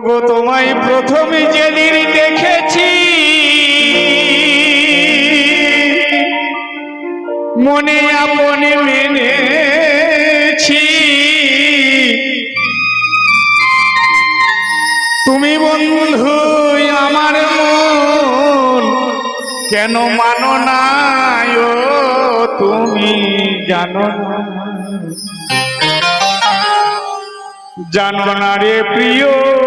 ওগো তোমায় প্রথমে যেদিন দেখেছি। মনে আপনে মেনেছি। তুমি বন্ধু, আমার মন কেন মানো না তুমি জানো না। জানো না রে প্রিয়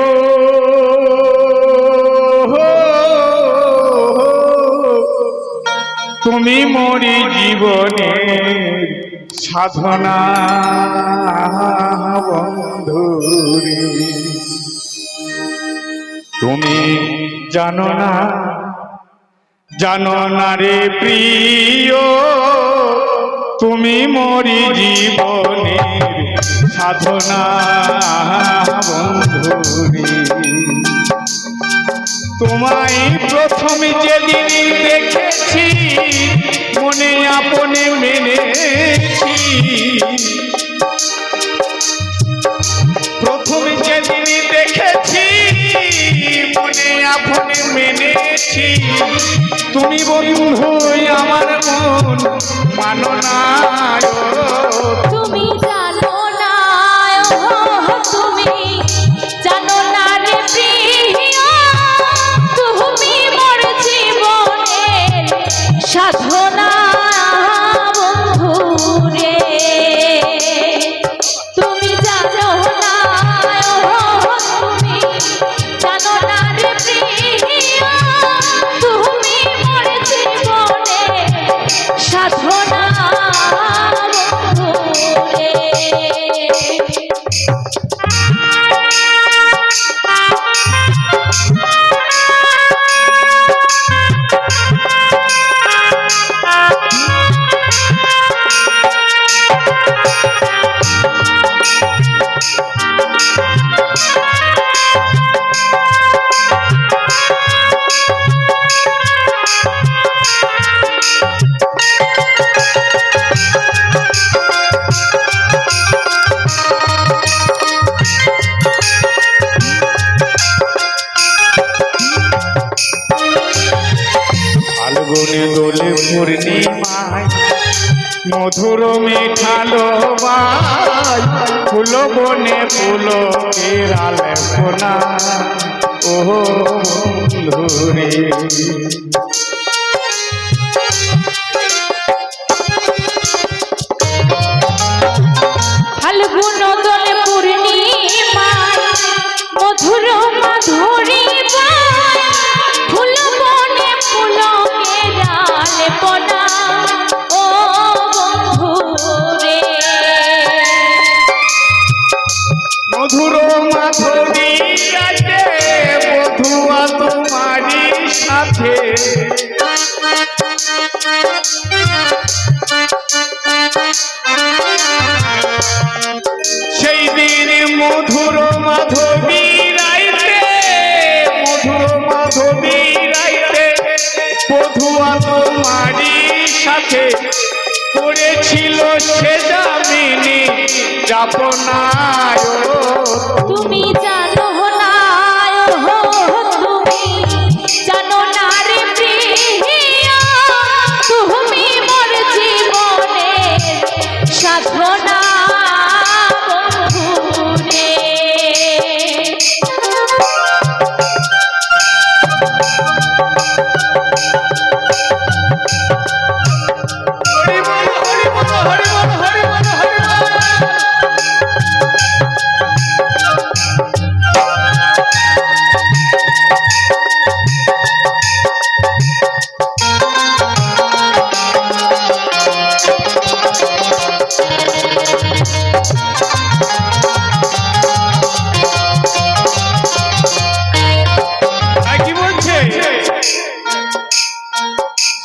তুমি মরি জীবনে সাধনা বন্ধুরে। তুমি জানো না জানো না রে প্রিয়, তুমি মরি জীবনে সাধনা বন্ধুরে। তোমায় প্রথমে যেদিন দেখেছি, মনে আপনে মেনেছি। প্রথমে যেদিন দেখেছি, মনে আপনে মেনেছি। তুমি বন্ধু, আমার মন মানো না তুমি জানো না মধুর মেঠালো বাই ফুল বনে ফুল কেরালে ও বন্ধুরে সাথে সেই দিন মধুর মাধবী রাইতে, মধুর মাধবী রাইতে বধুয়া তোমারই সাথে করেছিল সে জামিনী যাপনায়। তুমি জানো সাধনা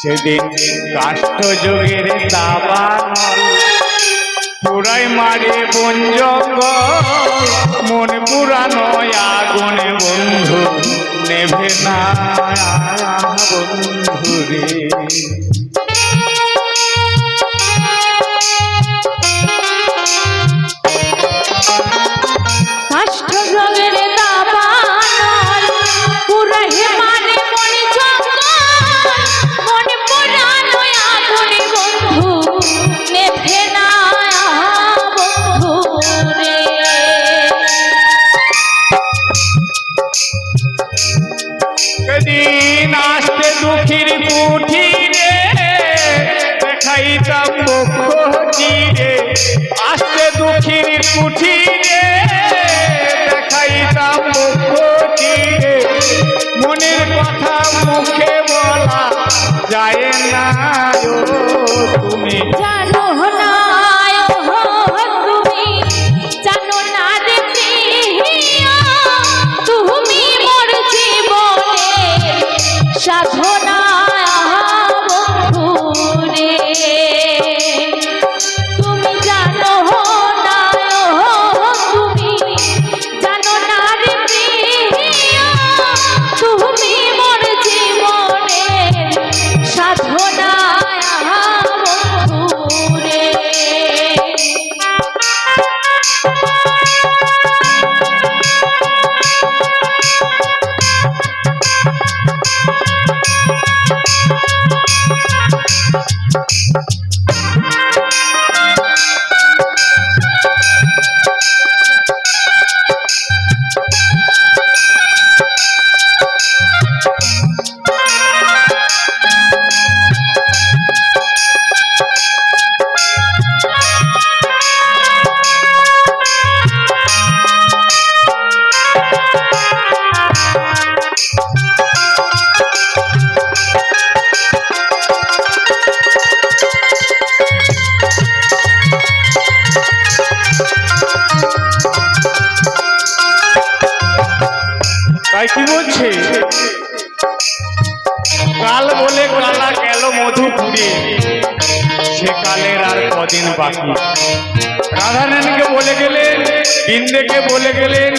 সেদিন কাষ্ট যুগের দাবার পুরাই মারে বন জঙ্গল মন পুরানো আগুনে বন্ধু, নেভে না বন্ধু রে। যায় না তুমি। জানো তাই বলছে কাল বলে কালা গেল মধুপুরে। সে কালের আর কদিন বাকি। রাধারানীকে বলে গেলেন, বিন্দেকে বলে গেলেন,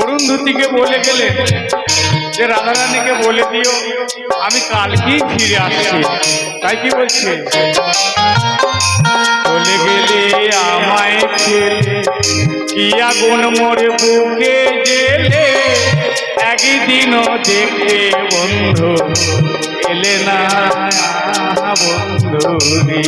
অরুন্ধতিকে বলে গেলেন যে, রাধারানীকে বলে দিও, আমি কালকেই ফিরে আসছি। তাই কি বলছে? বলে গেলে আমায় ছেলে আগুন মোর বুকে জেলে একদিনও দেখতে বন্ধু এলে না বন্ধু রে।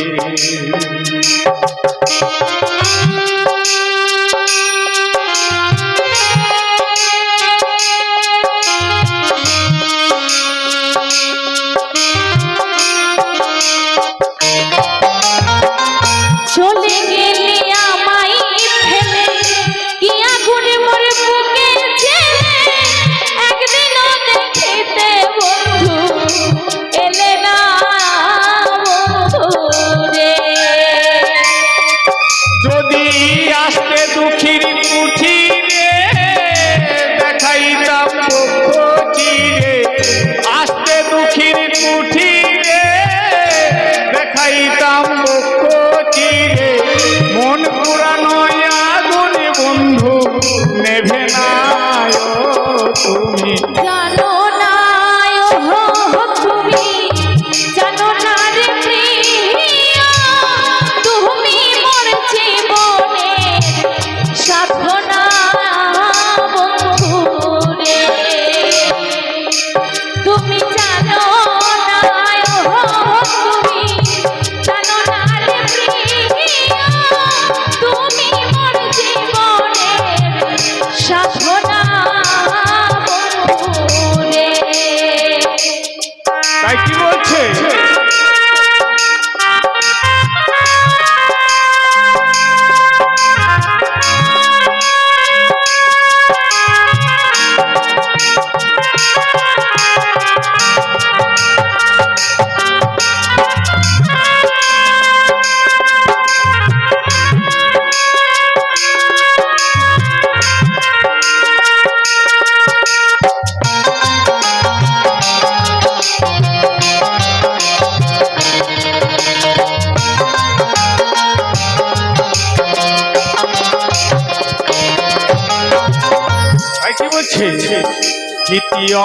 দ্বিতীয়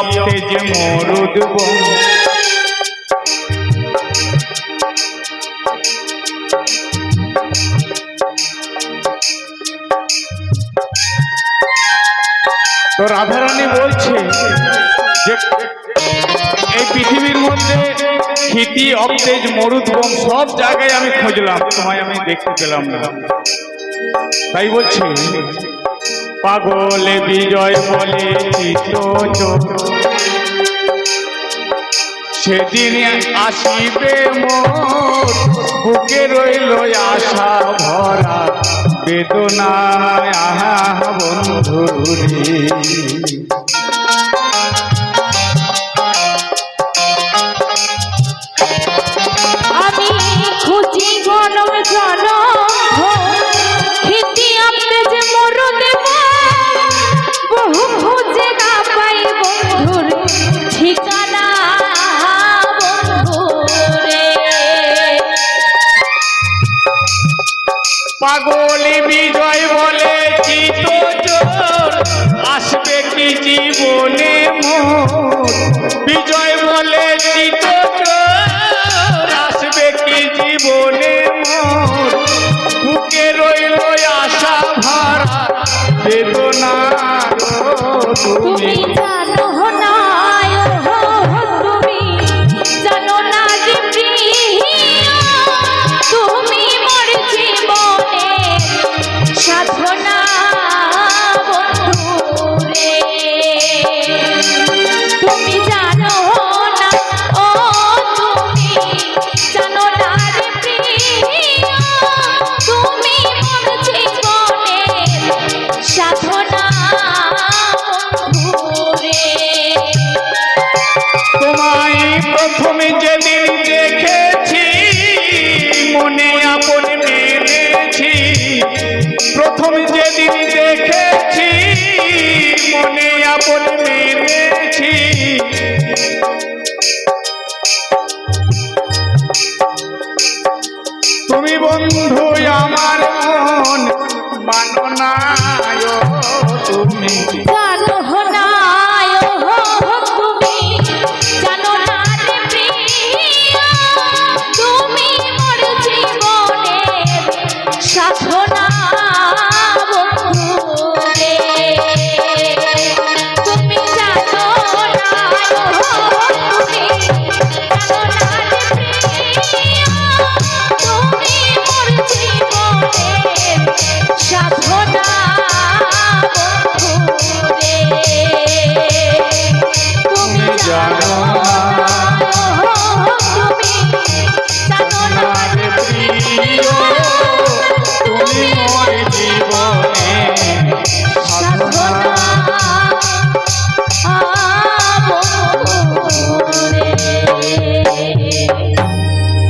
যে মরুদ বন। তো রাধারানী বলছে যে, এই পৃথিবীর মধ্যে ক্ষিতি অবতেজ মরুদ্গম সব জায়গায় আমি খুঁজলাম, তোমায় আমি দেখতে পেলাম না। তাই বলছি পাগল বিজয় বলে সেদিন আসিবে মোর বুকে রইল আশা ভরা বেদনায় আহা বন্ধুরী। Sou আপন মেনেছি প্রথম যেদিন দেখেছি মনে আপন মেনেছি তুমি বন্ধু আমার মন মানো তুমি।